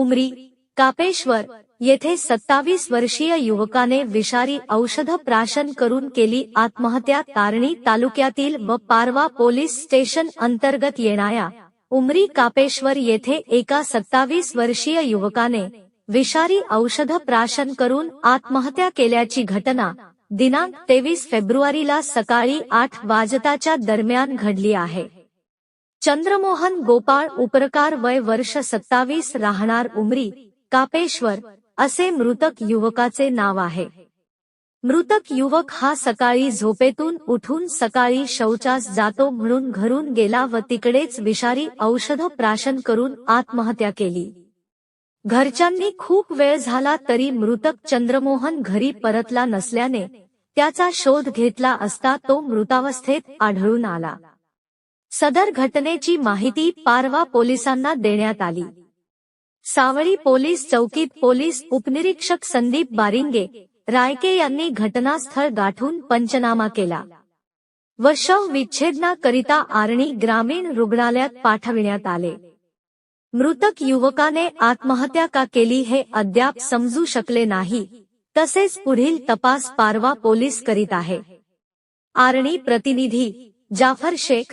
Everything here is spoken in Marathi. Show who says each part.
Speaker 1: उमरी कापेश्वर येथे सत्तावीस वर्षीय युवकाने विषारी औषध प्राशन करून केली आत्महत्या तारणी तालुक्यातील व पारवा पोलीस स्टेशन अंतर्गत येणाऱ्या उमरी कापेश्वर येथे एका सत्तावीस वर्षीय युवकाने विषारी औषध प्राशन करून आत्महत्या केल्याची घटना दिनांक तेवीस फेब्रुवारीला सकाळी आठ वाजताच्या दरम्यान घडली आहे. चंद्रमोहन गोपाळ उपरकार वय वर्ष सत्तावीस राहणार उमरी कापेश्वर असे मृतक युवकाचे नाव आहे. मृतक युवक हा सकाळी झोपेतून उठून सकाळी शौचास जातो म्हणून घरून गेला व तिकडेच विषारी औषध प्राशन करून आत्महत्या केली. घरच्यांनी खूप वेळ झाला तरी मृतक चंद्रमोहन घरी परतला नसल्याने त्याचा शोध घेतला असता तो मृतावस्थेत आढळून आला. सदर घटनेची माहिती पारवा पोलिसांना देण्यात आली. सावळी पोलीस चौकीत पोलीस उपनिरीक्षक संदीप बारिंगे रायके यांनी घटनास्थळ गाठून पंचनामा केला. व शव विच्छेदनाकरिता आर्णी ग्रामीण रुग्णालयात पाठविण्यात आले. मृतक युवकाने आत्महत्या का केली हे अद्याप समजू शकले नाही तसेच पुढील तपास पारवा पोलीस करीत आहे. आर्णी प्रतिनिधी Jafar Shaikh